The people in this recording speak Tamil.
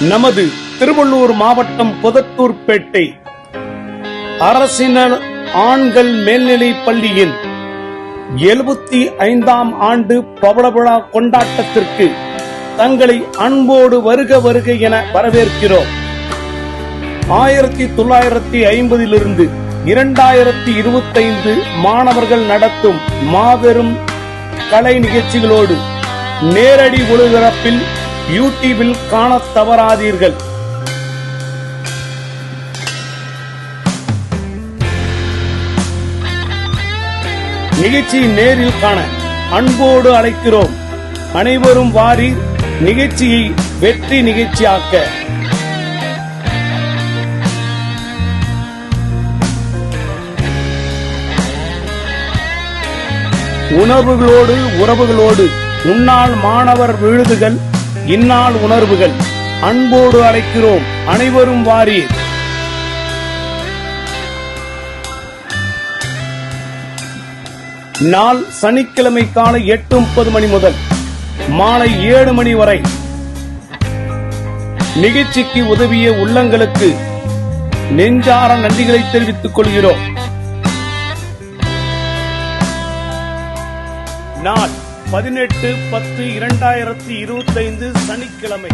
நமது திருவள்ளூர் மாவட்டம் புதத்தூர்பேட்டை அரசினர் ஆண்கள் மேல்நிலைப் பள்ளியின் எழுபத்தி ஐந்தாம் ஆண்டு பவள விழா கொண்டாட்டத்திற்கு தங்களை அன்போடு வருக வருக என வரவேற்கிறோம். ஆயிரத்தி தொள்ளாயிரத்தி ஐம்பதிலிருந்து இரண்டாயிரத்தி இருபத்தைந்து மாணவர்கள் நடத்தும் மாபெரும் கலை நிகழ்ச்சிகளோடு நேரடி ஒளிபரப்பில் யூடியூபில் காணத் தவறாதீர்கள். நிகழ்ச்சியை நேரில் காண அன்போடு அழைக்கிறோம். அனைவரும் வாரி நிகழ்ச்சியை வெற்றி நிகழ்ச்சியாக்க. உணர்வுகளோடு உறவுகளோடு முன்னாள் மாணவர் விழுதுகள் இந்நாள் உணர்வுகள் அன்போடு அழைக்கிறோம். அனைவரும் வாரீர். நாள் சனிக்கிழமை காலை எட்டு முப்பது மணி முதல் மாலை ஏழு மணி வரை நிகழ்ச்சிக்கு உதவிய உள்ளங்களுக்கு நெஞ்சார நன்றிகளை தெரிவித்துக் கொள்கிறோம். நாள் பதினெட்டு பத்து இரண்டாயிரத்தி இருபத்தைந்து சனிக்கிழமை.